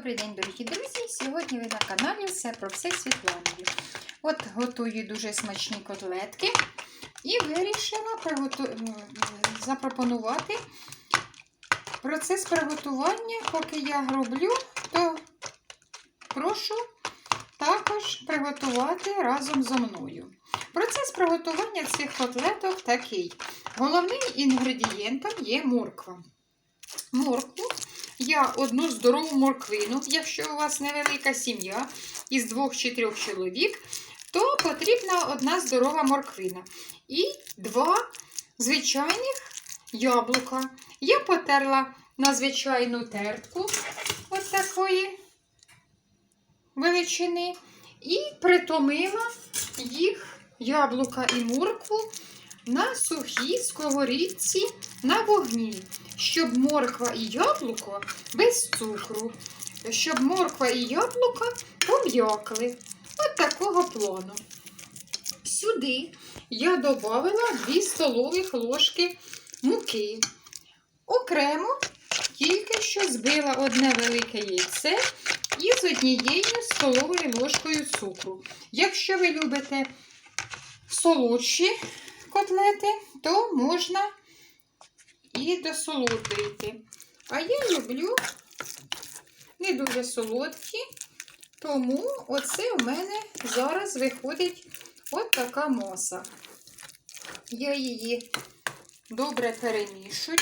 Добрий день, дорогі друзі! Сьогодні ви на каналі все про все Світланою. От готую дуже смачні котлетки і вирішила приготу... запропонувати процес приготування, поки я роблю, то прошу також приготувати разом зо мною. Процес приготування цих котлеток такий. Головним інгредієнтом є морква. Моркву я одну здорову морквину, якщо у вас невелика сім'я із двох чи трьох чоловік, то потрібна одна здорова морквина. І два звичайних яблука. Я потерла на звичайну тертку ось такої величини. І притомила їх яблука і моркву на сухій сковорідці на вогні, щоб морква і яблуко без цукру, щоб морква і яблука пом'якли. От такого плану. Сюди я додала 2 столових ложки муки. Окремо тільки що збила одне велике яйце із однією столовою ложкою цукру. Якщо ви любите солодші котлети, то можна і досолодити. А я люблю не дуже солодкі, тому оце у мене зараз виходить от така маса. Я її добре перемішую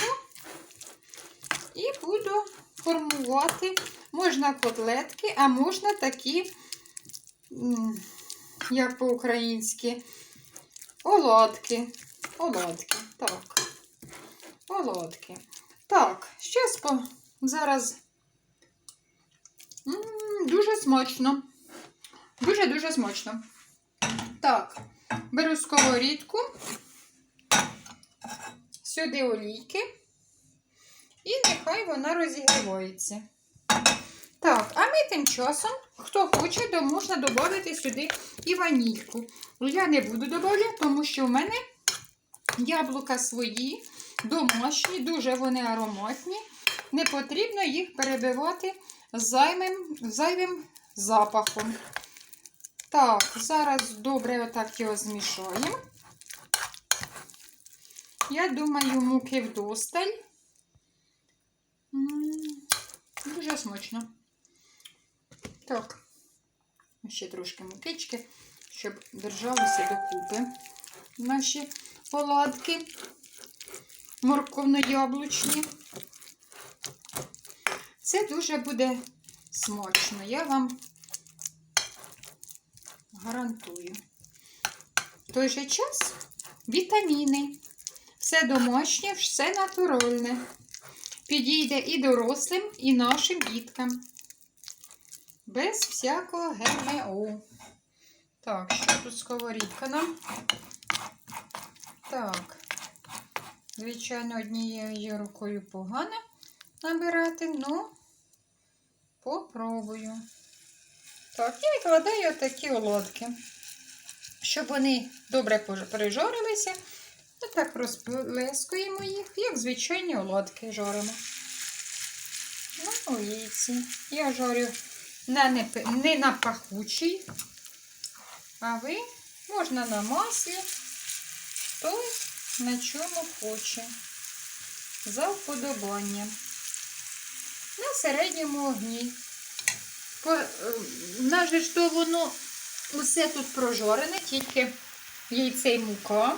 і буду формувати можна котлетки, а можна такі, як по-українськи, оладки. Оладки, так. Оладки. Так, щас по... зараз. Дуже смачно. Дуже-дуже смачно. Так, беру сковорідку, сюди олійки, і нехай вона розігрівається. А ми тим часом, хто хоче, то можна додати сюди і ванільку. Я не буду додавати, тому що в мене яблука свої, домашні, дуже вони ароматні. Не потрібно їх перебивати зайвим, зайвим запахом. Так, зараз добре отак його змішаємо. Я думаю, муки вдосталь. Дуже смачно. Так, ще трошки мукички, щоб держалися докупи наші оладки морковно-яблучні. Це дуже буде смачно, я вам гарантую. В той же час вітаміни. Все домашнє, все натуральне. Підійде і дорослим, і нашим діткам. Без всякого ГМО. Так, що тут сковорідка нам? Так. Звичайно, однією рукою погано набирати, ну попробую. Так, і викладаю такі оладки, щоб вони добре пережарилися. Отак розплескуємо їх, як звичайні оладки жаримо. На олійці. Я жарю не, на пахучий, а ви можна на маслі, хто на чому хоче. За вподобанням. На середньому огні. Е, нас же ж то воно усе тут прожорене, тільки яйце і мука.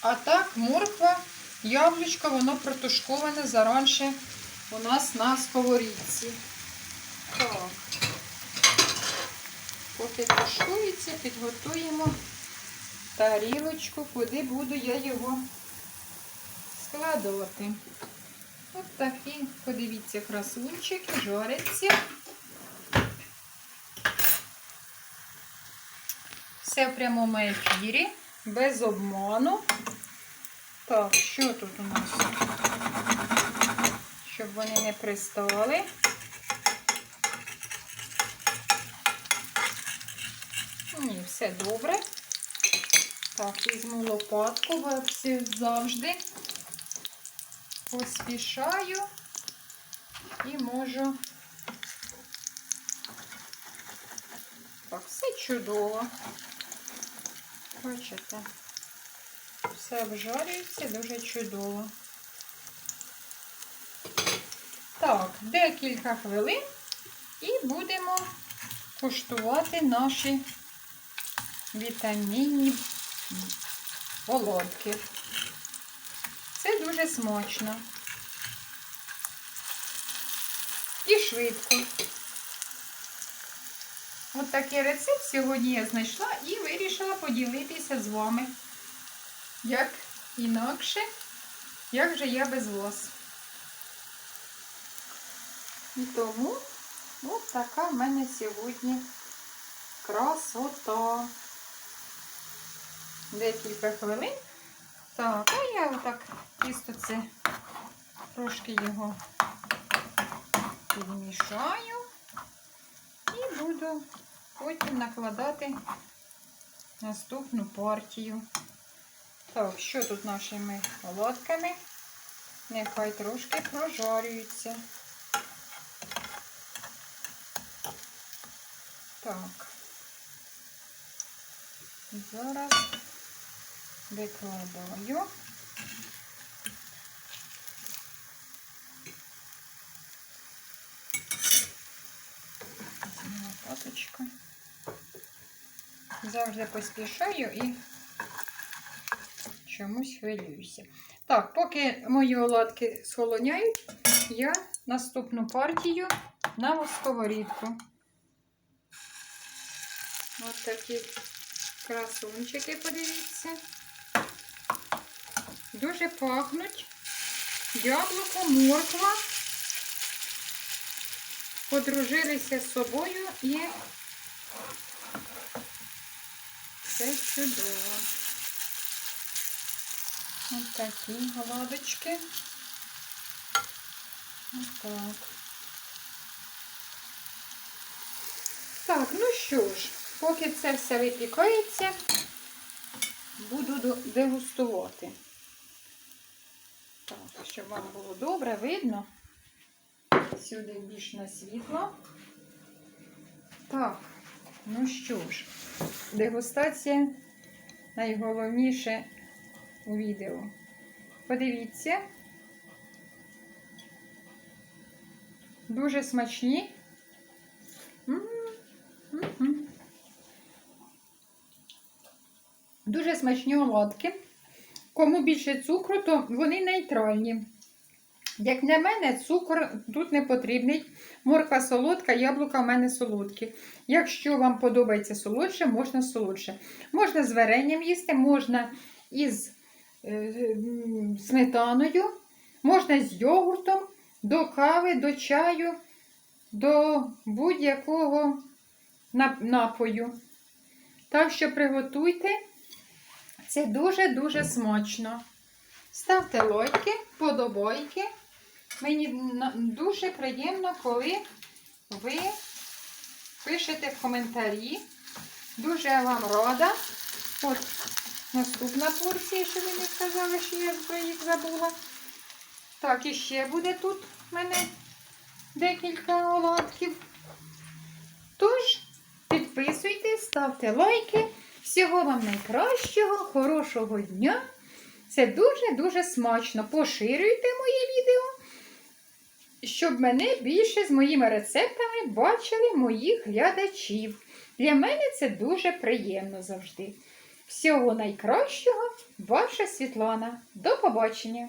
А так, морква, яблучко, воно протушковане заранше у нас на сковорідці. Так. Поки тушкується, підготуємо тарілочку, куди буду я його складувати. От такі, подивіться, красунчики, жаряться. Все в прямому ефірі, без обману. Так, що тут у нас? Щоб вони не пристали. все добре. Так, візьму лопатку, бо завжди поспішаю і можу. Так, все чудово. Бачите, все обжарюється дуже чудово. Так, декілька хвилин і будемо куштувати наші вітамінні володки. Це дуже смачно. І швидко. От такий рецепт сьогодні я знайшла і вирішила поділитися з вами. Як інакше, як же я без вас. І тому от така в мене сьогодні красота. Декілька хвилин. Так, а я отак тісто це трошки його підмішаю і буду потім накладати наступну партію. Так, що тут нашими оладками? Нехай трошки прожарюються. Так. Зараз викладаю. Паточку. Завжди поспішаю і чомусь хвилююся. Так, поки мої оладки схолоняють, я наступну партію на сковорідку. Ось такі красунчики, подивіться. Дуже пахнуть. Яблуко, морква. Подружилися з собою і все чудово. Ось такі гладочки. Ось так. Так, ну що ж, поки це все випікається, буду дегустувати. Так, щоб вам було добре видно. Сюди більш на світло. Так, ну що ж, дегустація найголовніше у відео. Подивіться. Дуже смачні. Дуже смачні оладки. Кому більше цукру, то вони нейтральні. Як для мене, цукор тут не потрібний. Морква солодка, яблука в мене солодкі. Якщо вам подобається солодше, можна солодше. Можна з варенням їсти, можна із е, сметаною, можна з йогуртом, до кави, до чаю, до будь-якого напою. Так що приготуйте. Це дуже-дуже смачно. Ставте лайки, подобайки. Мені дуже приємно, коли ви пишете в коментарі. Дуже вам рада. От наступна порція, що ви не сказали, що я про їх забула. Так, і ще буде тут в мене декілька оладків. Тож, підписуйтесь, ставте лайки. Всього вам найкращого, хорошого дня. Це дуже-дуже смачно. Поширюйте моє відео, щоб мене більше з моїми рецептами бачили моїх глядачів. Для мене це дуже приємно завжди. Всього найкращого, ваша Світлана. До побачення!